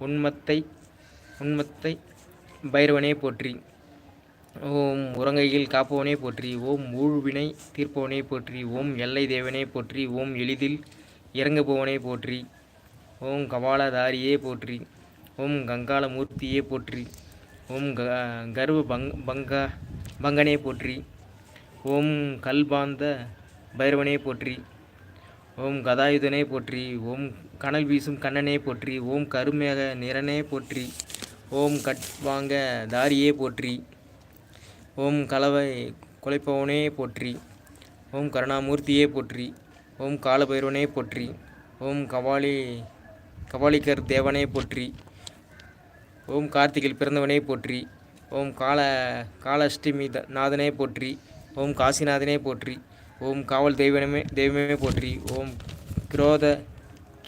உண்மத்தை உண்மத்தை பைரவனே போற்றி ஓம் உறங்கையில் காப்பவனே போற்றி ஓம் ஊழ்வினை தீர்ப்பவனே போற்றி ஓம் எல்லை தேவனே போற்றி ஓம் எளிதில் இறங்குபவனே போற்றி ஓம் கபாலதாரியே போற்றி ஓம் கங்காளமூர்த்தியே போற்றி ஓம் க கர்வ பங் பங்கா பங்கனே போற்றி ஓம் கல்பாந்த பைரவனே போற்றி ஓம் கதாயுதனே போற்றி ஓம் கனல் வீசும் கண்ணனே போற்றி ஓம் கருமேக நிறனே போற்றி ஓம் கட்வாங்க தாரியே போற்றி ஓம் கலவை குலைப்பவனே போற்றி ஓம் கருணாமூர்த்தியே போற்றி ஓம் காலபைரவனே போற்றி ஓம் கபாலி கபாலிகர் தேவனே போற்றி ஓம் கார்த்திகில் பிறந்தவனே போற்றி ஓம் கால காலஷ்டமி நாதனே போற்றி ஓம் காசிநாதனே போற்றி ஓம் காவல் தெய்வனமே தெய்வமே போற்றி ஓம் கிரோத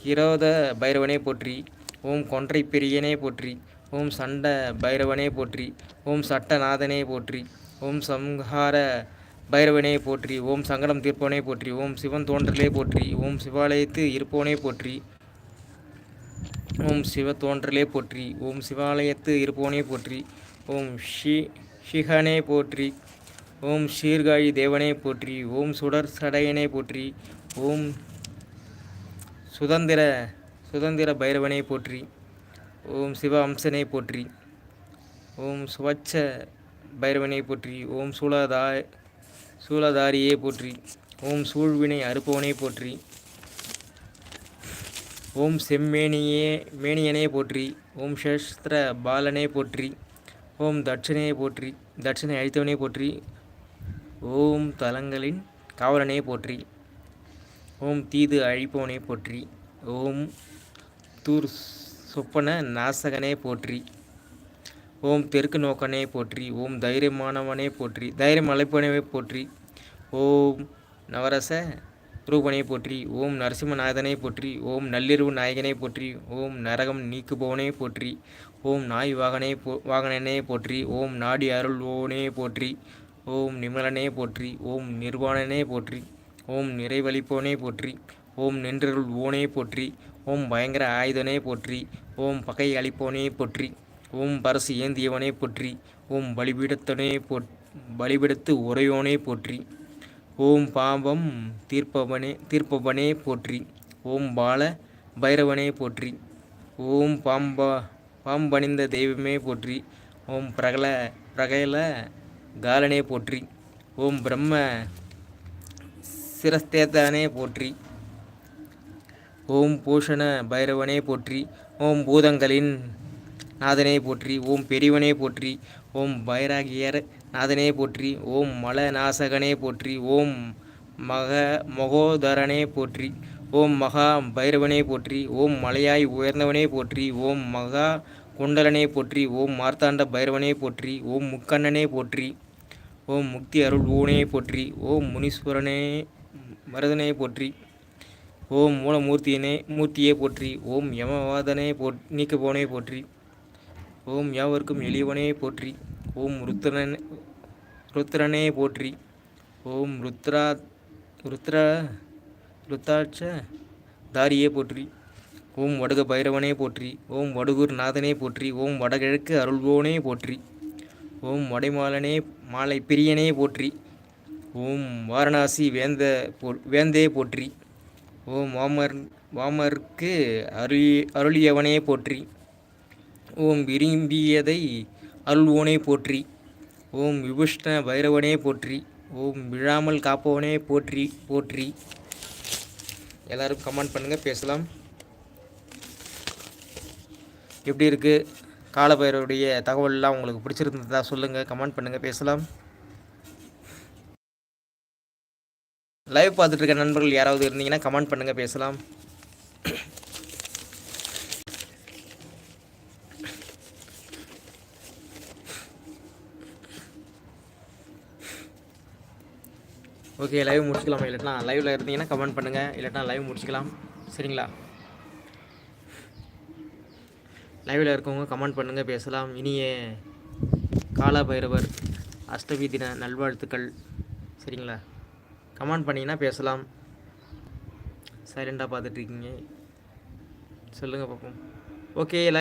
கிரோத பைரவனே போற்றி ஓம் கொன்றை பெரியனே போற்றி ஓம் சண்ட பைரவனே போற்றி ஓம் சட்டநாதனே போற்றி ஓம் சம்ஹார பைரவனே போற்றி ஓம் சங்கடம் தீர்ப்பவனே போற்றி ஓம் சிவன் தோன்றலே போற்றி ஓம் சிவாலயத்து இருப்பவனே போற்றி ஓம் சிவ தோன்றலே போற்றி ஓம் சிவாலயத்து இருப்பவனே போற்றி ஓம் ஷி ஷிகனே போற்றி ஓம் சீர்காழி தேவனே போற்றி ஓம் சுடர் சடையனே போற்றி ஓம் சுதந்திர சுதந்திர பைரவனை போற்றி. ஓம் சிவ அம்சனை போற்றி. ஓம் சுவச்ச பைரவனை போற்றி. ஓம் சூலதா சூலதாரியே போற்றி. ஓம் சூழ்வினை அறுப்பவனை போற்றி. ஓம் செம்மேனியே மேனியனே போற்றி. ஓம் சஸ்திர பாலனே போற்றி. ஓம் தட்சனே போற்றி. தட்சனை அழித்தவனே போற்றி. ஓம் தலங்களின் காவலனே போற்றி. ஓம் தீது அழிப்பவனே போற்றி ஓம் தூர் சொப்பன நாசகனே போற்றி ஓம் தெற்கு நோக்கனே போற்றி ஓம் தைரியமானவனே போற்றி தைரியம் அழைப்பனவே போற்றி ஓம் நவரச ரூபனை போற்றி ஓம் நரசிம்மநாதனை போற்றி ஓம் நள்ளிரவு நாயகனை போற்றி ஓம் நரகம் நீக்குபவனே போற்றி ஓம் நாய் வாகனே போ வாகனனே போற்றி ஓம் நாடி அருள்வோனே போற்றி ஓம் நிமலனே போற்றி ஓம் நிர்வாணனே போற்றி ஓம் நிறைவழிப்போனே போற்றி ஓம் நின்றருள்வோனே போற்றி ஓம் பயங்கர ஆயுதனே போற்றி ஓம் பகை அளிப்போனே போற்றி ஓம் பரசு ஏந்தியவனே போற்றி ஓம் பலிபீடத்தனே போ பலிபீடத்து உரையோனே போற்றி ஓம் பாம்பம் தீர்ப்பவனே தீர்ப்பவனே போற்றி ஓம் பால பைரவனே போற்றி ஓம் பாம்பா பாம்பணிந்த தெய்வமே போற்றி ஓம் பிரகல பிரகல காலனே போற்றி ஓம் பிரம்ம சிரஸ்தேதனே போற்றி ஓம் பூஷண பைரவனே போற்றி ஓம் பூதங்களின் நாதனே போற்றி ஓம் பெரியவனே போற்றி ஓம் பைராகியர் நாதனே போற்றி ஓம் மல நாசகனே போற்றி ஓம் மக மகோதரனே போற்றி ஓம் மகா பைரவனே போற்றி ஓம் மலையாய் உயர்ந்தவனே போற்றி ஓம் மகா குண்டலனே போற்றி ஓம் மார்த்தாண்ட பைரவனே போற்றி ஓம் முக்கண்ணனே போற்றி ஓம் முக்தி அருள் ஊனே போற்றி ஓம் முனீஸ்வரனே மருதனையை போற்றி. ஓம் மூலமூர்த்தியனே மூர்த்தியே போற்றி. ஓம் யமவாதனே போ நீக்குபவனே போற்றி. ஓம் யாவர்க்கும் எளியவனே போற்றி. ஓம் ருத்ரன் ருத்ரனே போற்றி. ஓம் ருத்ரா ருத்ர ருத்தாட்ச தாரியே போற்றி. ஓம் வடுக பைரவனே போற்றி. ஓம் வடுகூர் நாதனே போற்றி. ஓம் வடகிழக்கு அருள்வோனே போற்றி. ஓம் வடைமாலனே மாலை பிரியனே போற்றி. ஓம் வாரணாசி வேந்த போ வேந்தே போற்றி. ஓம் வாமர் வாமருக்கு அருளி அருளியவனே போற்றி. ஓம் விரும்பியதை அருள்வோனே போற்றி. ஓம் விபுஷ்ண பைரவனே போற்றி. ஓம் விழாமல் காப்பவனே போற்றி போற்றி. எல்லோரும் கமெண்ட் பண்ணுங்கள் பேசலாம். எப்படி இருக்குது காலபைரவருடைய தகவல்லாம் உங்களுக்கு பிடிச்சிருந்ததா சொல்லுங்கள் கமெண்ட் பண்ணுங்கள் பேசலாம். லைவ் பார்த்துட்டு இருக்க நண்பர்கள் யாராவது இருந்தீங்கன்னா கமெண்ட் பண்ணுங்கள் பேசலாம். ஓகே லைவ் முடிச்சுக்கலாம். இல்லைனா லைவில் இருந்தீங்கன்னா கமெண்ட் பண்ணுங்கள் இல்லாட்டினா லைவ் முடிச்சுக்கலாம். சரிங்களா? லைவில் இருக்கவங்க கமெண்ட் பண்ணுங்கள் பேசலாம். இனிய காலபைரவர் அஷ்டமி தின நல்வாழ்த்துக்கள். சரிங்களா? கமெண்ட் பண்ணிங்கன்னா பேசலாம். சைலண்டாக பார்த்துட்ருக்கீங்க சொல்லுங்கள் பார்ப்போம் ஓகே